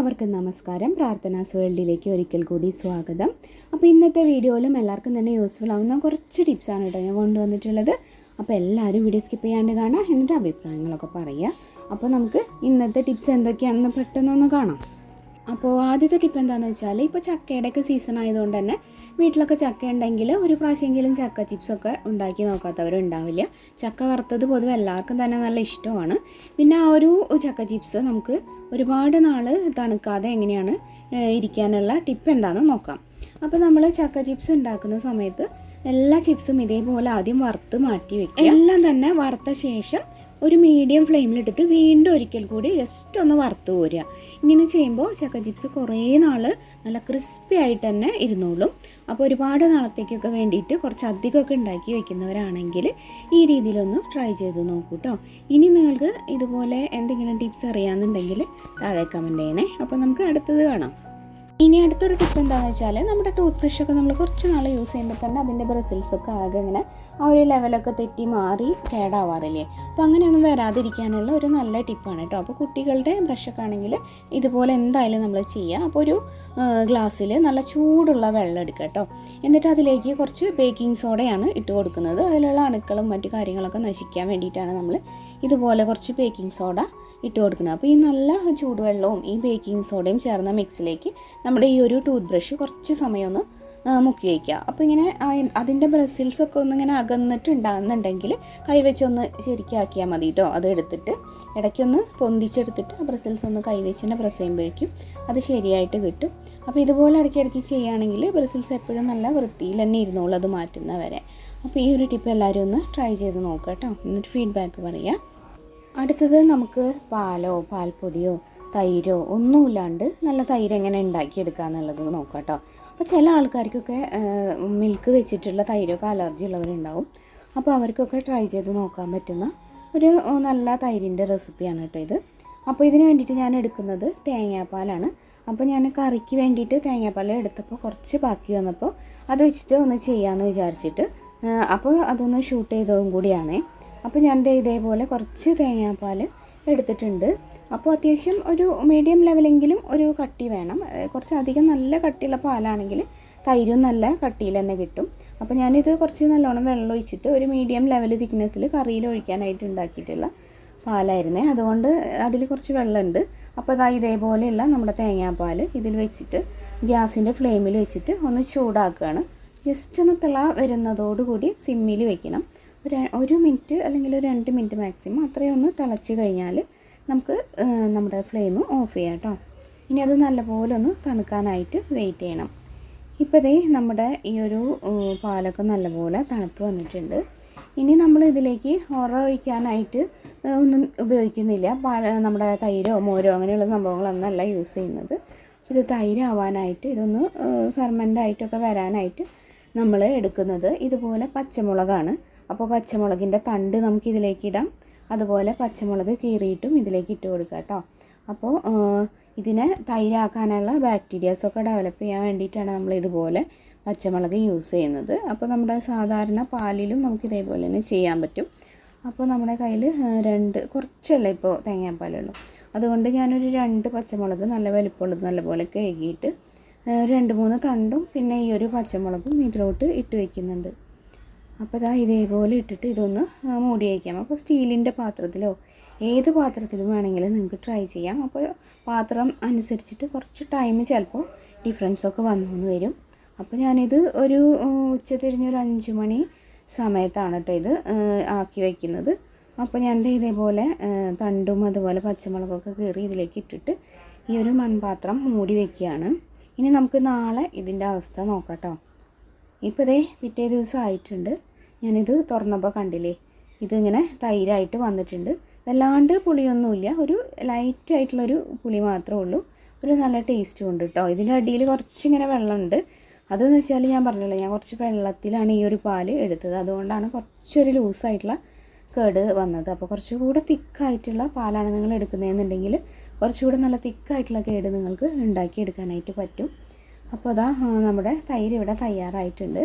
എല്ലാവർക്കും നമസ്കാരം. പ്രാർത്ഥനാസ് വേൾഡിലേക്ക് ഒരിക്കൽ കൂടി സ്വാഗതം. അപ്പോൾ ഇന്നത്തെ വീഡിയോയിലും എല്ലാവർക്കും തന്നെ യൂസ്ഫുൾ ആവുന്ന കുറച്ച് ടിപ്സാണ് കേട്ടോ ഞാൻ കൊണ്ടുവന്നിട്ടുള്ളത്. അപ്പോൾ എല്ലാവരും വീഡിയോ സ്കിപ്പ് ചെയ്യാണ്ട് കാണാം. എന്നിട്ട് അഭിപ്രായങ്ങളൊക്കെ പറയുക. അപ്പോൾ നമുക്ക് ഇന്നത്തെ ടിപ്സ് എന്തൊക്കെയാണെന്ന് പെട്ടെന്നൊന്ന് കാണാം. അപ്പോൾ ആദ്യത്തെ ടിപ്പ് എന്താണെന്ന് വെച്ചാൽ ഇപ്പോൾ ചക്കയുടെയൊക്കെ സീസൺ ആയതുകൊണ്ട് തന്നെ വീട്ടിലൊക്കെ ചക്ക ഉണ്ടെങ്കിൽ ഒരു പ്രാവശ്യമെങ്കിലും ചക്ക ചിപ്സൊക്കെ ഉണ്ടാക്കി നോക്കാത്തവരുണ്ടാവില്ല. ചക്ക വറുത്തത് പൊതുവെ എല്ലാവർക്കും തന്നെ നല്ല ഇഷ്ടമാണ്. പിന്നെ ആ ഒരു ചക്ക ചിപ്സ് നമുക്ക് ഒരുപാട് നാൾ തണുക്കാതെ എങ്ങനെയാണ് ഇരിക്കാനുള്ള ടിപ്പ് എന്താണെന്ന് നോക്കാം. അപ്പോൾ നമ്മൾ ചക്ക ചിപ്സ് ഉണ്ടാക്കുന്ന സമയത്ത് എല്ലാ ചിപ്സും ഇതേപോലെ ആദ്യം വറുത്ത് മാറ്റി വെക്കുക. എല്ലാം തന്നെ വറുത്ത ശേഷം ഒരു മീഡിയം ഫ്ലെയിമിലിട്ടിട്ട് വീണ്ടും ഒരിക്കൽ കൂടി ജസ്റ്റ് ഒന്ന് വറുത്ത് കോരുക. ഇങ്ങനെ ചെയ്യുമ്പോൾ ചക്ക ചിപ്സ് കുറേ നാൾ നല്ല ക്രിസ്പി ആയിട്ട് തന്നെ ഇരുന്നോളും. അപ്പോൾ ഒരുപാട് നാളത്തേക്കൊക്കെ വേണ്ടിയിട്ട് കുറച്ച് അധികമൊക്കെ ഉണ്ടാക്കി വെക്കുന്നവരാണെങ്കിൽ ഈ രീതിയിലൊന്ന് ട്രൈ ചെയ്ത് നോക്കൂ കേട്ടോ ഇനി നിങ്ങൾക്ക് ഇതുപോലെ എന്തെങ്കിലും ടിപ്സ് അറിയാമെന്നുണ്ടെങ്കിൽ താഴെ കമന്റ് ചെയ്യണേ. അപ്പോൾ നമുക്ക് അടുത്തത് കാണാം. ഇനി അടുത്തൊരു ടിപ്പ് എന്താണെന്ന് വെച്ചാൽ നമ്മുടെ ടൂത്ത് ബ്രഷൊക്കെ നമ്മൾ കുറച്ച് നാൾ യൂസ് ചെയ്യുമ്പോൾ തന്നെ അതിന്റെ ബ്രസിൽസ് ഒക്കെ ആകെ ഇങ്ങനെ ആ ഒരു ലെവലൊക്കെ തെറ്റി മാറി കേടാവാറില്ലേ? അപ്പോൾ അങ്ങനെയൊന്നും വരാതിരിക്കാനുള്ള ഒരു നല്ല ടിപ്പാണ് കേട്ടോ. അപ്പോൾ കുട്ടികളുടെ ബ്രഷൊക്കെ ആണെങ്കിൽ ഇതുപോലെ എന്തായാലും നമ്മൾ ചെയ്യുക അപ്പോൾ ഒരു ഗ്ലാസ്സിൽ നല്ല ചൂടുള്ള വെള്ളം എടുക്കുക കേട്ടോ. എന്നിട്ട് അതിലേക്ക് കുറച്ച് ബേക്കിംഗ് സോഡയാണ് ഇട്ട് കൊടുക്കുന്നത്. അതിലുള്ള അണുക്കളും മറ്റു കാര്യങ്ങളൊക്കെ നശിക്കാൻ വേണ്ടിയിട്ടാണ് നമ്മൾ ഇതുപോലെ കുറച്ച് ബേക്കിംഗ് സോഡ ഇട്ട് കൊടുക്കുന്നത്. അപ്പോൾ ഈ നല്ല ചൂടുവെള്ളവും ഈ ബേക്കിംഗ് സോഡയും ചേർന്ന മിക്സിലേക്ക് നമ്മുടെ ഈ ഒരു ടൂത്ത് ബ്രഷ് കുറച്ച് സമയമൊന്ന് മുക്കി വയ്ക്കുക. അപ്പോൾ ഇങ്ങനെ അതിന്റെ ബ്രസിൽസൊക്കെ ഒന്ന് ഇങ്ങനെ അകന്നിട്ടുണ്ടാകുന്നുണ്ടെങ്കിൽ കൈവച്ചൊന്ന് ശരിക്കാക്കിയാൽ മതി കേട്ടോ അത് എടുത്തിട്ട് ഇടയ്ക്കൊന്ന് പൊന്തിച്ചെടുത്തിട്ട് ആ ബ്രസിൽസ് ഒന്ന് കൈവച്ച് തന്നെ പ്രസ് ചെയ്യുമ്പോഴേക്കും അത് ശരിയായിട്ട് കിട്ടും. അപ്പോൾ ഇതുപോലെ ഇടയ്ക്കിടയ്ക്ക് ചെയ്യുകയാണെങ്കിൽ ബ്രസിൽസ് എപ്പോഴും നല്ല വൃത്തിയിൽ തന്നെ ഇരുന്നോളൂ അത് മാറ്റുന്നവരെ. അപ്പോൾ ഈ ഒരു ടിപ്പ് എല്ലാവരും ഒന്ന് ട്രൈ ചെയ്ത് നോക്കുക കേട്ടോ എന്നിട്ട് ഫീഡ്ബാക്ക് പറയുക. അടുത്തത് നമുക്ക് പാലോ പാൽപ്പൊടിയോ തൈരോ ഒന്നുമില്ലാണ്ട് നല്ല തൈര് എങ്ങനെ ഉണ്ടാക്കിയെടുക്കുക എന്നുള്ളത് നോക്കാം കേട്ടോ അപ്പോൾ ചില ആൾക്കാർക്കൊക്കെ മിൽക്ക് വെച്ചിട്ടുള്ള തൈരൊക്കെ അലർജി ഉള്ളവരുണ്ടാവും. അപ്പോൾ അവർക്കൊക്കെ ട്രൈ ചെയ്ത് നോക്കാൻ പറ്റുന്ന ഒരു നല്ല തൈരിന്റെ റെസിപ്പിയാണ് കേട്ടോ ഇത്. അപ്പോൾ ഇതിന് വേണ്ടിയിട്ട് ഞാൻ എടുക്കുന്നത് തേങ്ങാപ്പാലാണ്. അപ്പോൾ ഞാൻ കറിക്ക് വേണ്ടിയിട്ട് തേങ്ങാപ്പാൽ എടുത്തപ്പോൾ കുറച്ച് ബാക്കി വന്നപ്പോൾ അത് വെച്ചിട്ട് ഒന്ന് ചെയ്യാമെന്ന് വിചാരിച്ചിട്ട് അപ്പോൾ അതൊന്ന് ഷൂട്ട് ചെയ്തതും കൂടിയാണേ. അപ്പോൾ ഞാൻ ഇതേപോലെ കുറച്ച് തേങ്ങാപ്പാൽ എടുത്തിട്ടുണ്ട്. അപ്പോൾ അത്യാവശ്യം ഒരു മീഡിയം ലെവലെങ്കിലും ഒരു കട്ടി വേണം. കുറച്ച് അധികം നല്ല കട്ടിയുള്ള പാലാണെങ്കിൽ തൈരും നല്ല കട്ടിയിൽ തന്നെ കിട്ടും. അപ്പോൾ ഞാനിത് കുറച്ച് നല്ലോണം വെള്ളം ഒഴിച്ചിട്ട് ഒരു മീഡിയം ലെവൽ തിക്നെസ്സിൽ കറിയിൽ ഒഴിക്കാനായിട്ട് ഉണ്ടാക്കിയിട്ടുള്ള പാലായിരുന്നേ. അതുകൊണ്ട് അതിൽ കുറച്ച് വെള്ളമുണ്ട്. അപ്പോൾ അതാ ഇതേപോലെയുള്ള നമ്മുടെ തേങ്ങാപ്പാൽ ഇതിൽ വെച്ചിട്ട് ഗ്യാസിന്റെ ഫ്ലെയിമിൽ വെച്ചിട്ട് ഒന്ന് ചൂടാക്കുകയാണ്. ജസ്റ്റ് ഒന്ന് തിള വരുന്നതോടുകൂടി സിമ്മിൽ വെക്കണം. ഒരു മിനിറ്റ് അല്ലെങ്കിൽ ഒരു രണ്ട് മിനിറ്റ് മാക്സിമം അത്രയും ഒന്ന് തിളച്ച് കഴിഞ്ഞാൽ നമുക്ക് നമ്മുടെ ഫ്ലെയിം ഓഫ് ചെയ്യാം കേട്ടോ. ഇനി അത് നല്ലപോലെ ഒന്ന് തണുക്കാനായിട്ട് വെയിറ്റ് ചെയ്യണം. ഇപ്പോൾ ദേ നമ്മുടെ ഈ ഒരു പാലൊക്കെ നല്ലപോലെ തണുത്ത് വന്നിട്ടുണ്ട്. ഇനി നമ്മൾ ഇതിലേക്ക് ഉറ ഒഴിക്കാനായിട്ട് ഒന്നും ഉപയോഗിക്കുന്നില്ല. പാൽ നമ്മുടെ തൈരോ മോരോ അങ്ങനെയുള്ള സംഭവങ്ങളൊന്നല്ല യൂസ് ചെയ്യുന്നത്. ഇത് തൈരാവാനായിട്ട് ഇതൊന്ന് ഫെർമന്റായിട്ടൊക്കെ വരാനായിട്ട് നമ്മൾ എടുക്കുന്നത് ഇതുപോലെ പച്ചമുളകാണ്. അപ്പോൾ പച്ചമുളകിന്റെ തണ്ട് നമുക്ക് ഇതിലേക്ക് ഇടാം. അതുപോലെ പച്ചമുളക് കീറിയിട്ടും ഇതിലേക്ക് ഇട്ട് കൊടുക്കുക കേട്ടോ. അപ്പോൾ ഇതിനെ തൈരാക്കാനുള്ള ബാക്ടീരിയാസൊക്കെ ഡെവലപ്പ് ചെയ്യാൻ വേണ്ടിയിട്ടാണ് നമ്മൾ ഇതുപോലെ പച്ചമുളക് യൂസ് ചെയ്യുന്നത്. അപ്പോൾ നമ്മുടെ സാധാരണ പാലിലും നമുക്ക് ഇതേപോലെ തന്നെ ചെയ്യാൻ പറ്റും. അപ്പോൾ നമ്മുടെ കയ്യിൽ രണ്ട് കുറച്ചല്ലേ ഇപ്പോൾ തേങ്ങാപ്പാലുള്ളൂ അതുകൊണ്ട് ഞാനൊരു രണ്ട് പച്ചമുളക് നല്ല വലിപ്പമുള്ളത് നല്ലപോലെ കഴുകിയിട്ട് രണ്ട് മൂന്ന് തണ്ടും പിന്നെ ഈ ഒരു പച്ചമുളകും ഇതിലോട്ട് ഇട്ട് വയ്ക്കുന്നുണ്ട് അപ്പോൾ ഇതാ ഇതേപോലെ ഇട്ടിട്ട് ഇതൊന്ന് മൂടി വയ്ക്കാം അപ്പോൾ സ്റ്റീലിന്റെ പാത്രത്തിലോ ഏത് പാത്രത്തിലും വേണമെങ്കിലും നിങ്ങൾക്ക് ട്രൈ ചെയ്യാം. അപ്പോൾ പാത്രം അനുസരിച്ചിട്ട് കുറച്ച് ടൈം ചിലപ്പോൾ ഡിഫറൻസ് ഒക്കെ വന്നു വരും. അപ്പോൾ ഞാനിത് ഒരു ഉച്ച തിരിഞ്ഞൊരു അഞ്ച് മണി സമയത്താണ് കേട്ടോ ഇത് ആക്കി വയ്ക്കുന്നത് അപ്പോൾ ഞാൻ ഇതേപോലെ തണ്ടും അതുപോലെ പച്ചമുളകൊക്കെ കീറി ഇതിലേക്ക് ഇട്ടിട്ട് ഈ ഒരു മൺപാത്രം മൂടി വയ്ക്കുകയാണ് ഇനി നമുക്ക് നാളെ ഇതിന്റെ അവസ്ഥ നോക്കാം കേട്ടോ ഇപ്പോൾ ഇതേ പിറ്റേ ദിവസം ആയിട്ടുണ്ട്. ഞാനിത് തുറന്നപ്പോൾ കണ്ടില്ലേ? ഇതിങ്ങനെ തൈരായിട്ട് വന്നിട്ടുണ്ട്. വല്ലാണ്ട് പുളിയൊന്നുമില്ല. ഒരു ലൈറ്റ് ആയിട്ടുള്ളൊരു പുളി മാത്രമേ ഉള്ളൂ. ഒരു നല്ല ടേസ്റ്റും ഉണ്ട് കേട്ടോ ഇതിന്റെ അടിയിൽ കുറച്ചിങ്ങനെ വെള്ളമുണ്ട്. അതെന്ന് വെച്ചാൽ ഞാൻ പറഞ്ഞല്ലോ ഞാൻ കുറച്ച് വെള്ളത്തിലാണ് ഈ ഒരു പാൽ എടുത്തത്. അതുകൊണ്ടാണ് കുറച്ചൊരു ലൂസായിട്ടുള്ള കേട് വന്നത്. അപ്പോൾ കുറച്ചുകൂടെ തിക്കായിട്ടുള്ള പാലാണ് നിങ്ങൾ എടുക്കുന്നതെന്നുണ്ടെങ്കിൽ കുറച്ചുകൂടെ നല്ല തിക്കായിട്ടുള്ള കേട് നിങ്ങൾക്ക് ഉണ്ടാക്കിയെടുക്കാനായിട്ട് പറ്റും. അപ്പോൾ അതാ നമ്മുടെ തൈര് ഇവിടെ തയ്യാറായിട്ടുണ്ട്.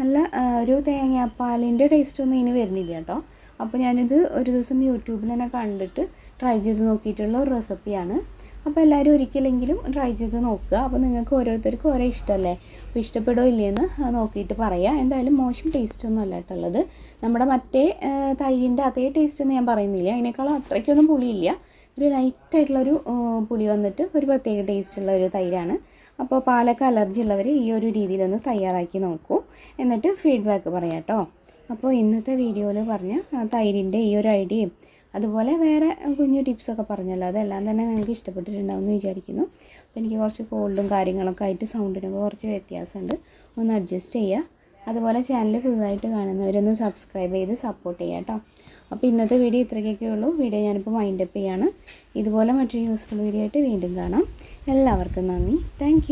നല്ല ഒരു തേങ്ങാപ്പാലിന്റെ ടേസ്റ്റൊന്നും ഇനി വരുന്നില്ല കേട്ടോ. അപ്പോൾ ഞാനിത് ഒരു ദിവസം യൂട്യൂബിൽ തന്നെ കണ്ടിട്ട് ട്രൈ ചെയ്ത് നോക്കിയിട്ടുള്ള ഒരു റെസിപ്പിയാണ് അപ്പോൾ എല്ലാവരും ഒരിക്കലെങ്കിലും ട്രൈ ചെയ്ത് നോക്കുക. അപ്പോൾ നിങ്ങൾക്ക് ഓരോരുത്തർക്കും ഓരോ ഇഷ്ടമല്ലേ അപ്പോൾ ഇഷ്ടപ്പെടുമോ ഇല്ലയെന്ന് നോക്കിയിട്ട് പറയാം. എന്തായാലും മോശം ടേസ്റ്റ് ഒന്നും അല്ല കേട്ടുള്ളത് നമ്മുടെ മറ്റേ തൈരിന്റെ അതേ ടേസ്റ്റ് ഒന്നും ഞാൻ പറയുന്നില്ല. അതിനേക്കാളും അത്രയ്ക്കൊന്നും പുളിയില്ല. ഒരു ലൈറ്റായിട്ടുള്ളൊരു പുളി വന്നിട്ട് ഒരു പ്രത്യേക ടേസ്റ്റുള്ള ഒരു തൈരാണ്. അപ്പോൾ പാലൊക്കെ അലർജി ഉള്ളവർ ഈ ഒരു രീതിയിലൊന്ന് തയ്യാറാക്കി നോക്കൂ. എന്നിട്ട് ഫീഡ്ബാക്ക് പറയാം കേട്ടോ. അപ്പോൾ ഇന്നത്തെ വീഡിയോയിൽ പറഞ്ഞ തൈരിന്റെ ഈ ഒരു ഐഡിയയും അതുപോലെ വേറെ കുഞ്ഞു ടിപ്സൊക്കെ പറഞ്ഞല്ലോ. അതെല്ലാം തന്നെ നിങ്ങൾക്ക് ഇഷ്ടപ്പെട്ടിട്ടുണ്ടാവും എന്ന് വിചാരിക്കുന്നു. അപ്പോൾ എനിക്ക് കുറച്ച് കോൾഡും കാര്യങ്ങളൊക്കെ ആയിട്ട് സൗണ്ടിനൊക്കെ കുറച്ച് വ്യത്യാസമുണ്ട്. ഒന്ന് അഡ്ജസ്റ്റ് ചെയ്യുക അതുപോലെ ചാനൽ പുതുതായിട്ട് കാണുന്നവരൊന്ന് സബ്സ്ക്രൈബ് ചെയ്ത് സപ്പോർട്ട് ചെയ്യുക കേട്ടോ. അപ്പോൾ ഇന്നത്തെ വീഡിയോ ഇത്രയൊക്കെ ഉള്ളൂ. വീഡിയോ ഞാനിപ്പോൾ മൈൻഡപ്പ് ചെയ്യാണ്. ഇതുപോലെ മറ്റൊരു യൂസ്ഫുൾ വീഡിയോ ആയിട്ട് വീണ്ടും കാണാം. എല്ലാവർക്കും നന്ദി. താങ്ക്